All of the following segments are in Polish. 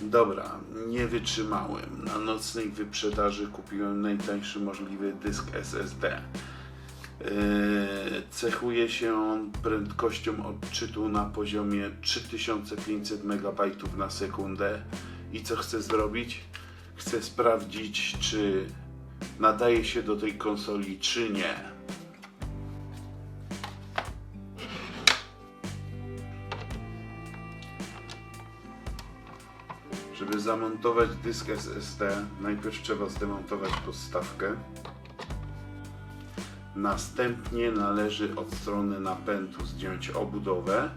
Dobra, nie wytrzymałem. Na nocnej wyprzedaży kupiłem najtańszy możliwy dysk SSD. Yy, Cechuje się on prędkością odczytu na poziomie 3500 MB na sekundę. I co chcę zrobić? Chcę sprawdzić, czy nadaje się do tej konsoli, czy nie. Żeby zamontować dysk SSD, najpierw trzeba zdemontować podstawkę. Następnie należy od strony napędu zdjąć obudowę.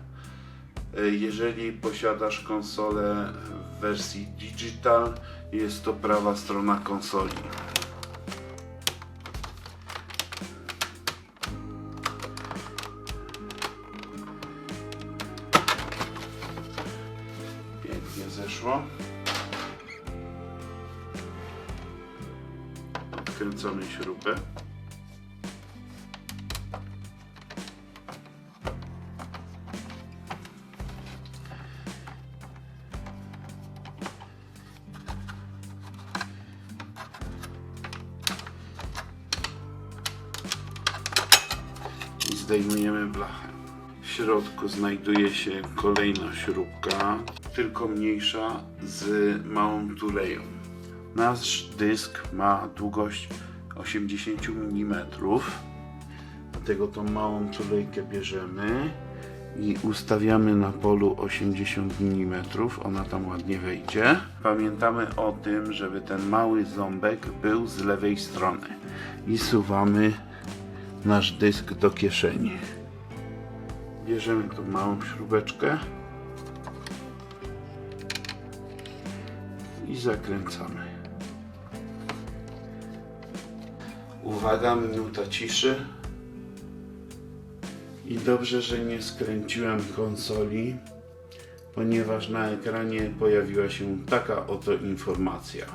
E, Jeżeli posiadasz konsolę w wersji digital, jest to prawa strona konsoli. Pięknie zeszło. Odkręcamy śrubę. i zdejmujemy blachę. W środku znajduje się kolejna śrubka, tylko mniejsza z małą tuleją. Nasz dysk ma długość 80 mm, dlatego tą małą tulejkę bierzemy i ustawiamy na polu 80 mm, ona tam ładnie wejdzie. Pamiętamy o tym, żeby ten mały ząbek był z lewej strony i suwamy nasz dysk do kieszeni. Bierzemy tą małą śrubeczkę i zakręcamy. Uwaga, minuta ciszy. I dobrze, że nie skręciłem konsoli, ponieważ na ekranie pojawiła się taka oto informacja.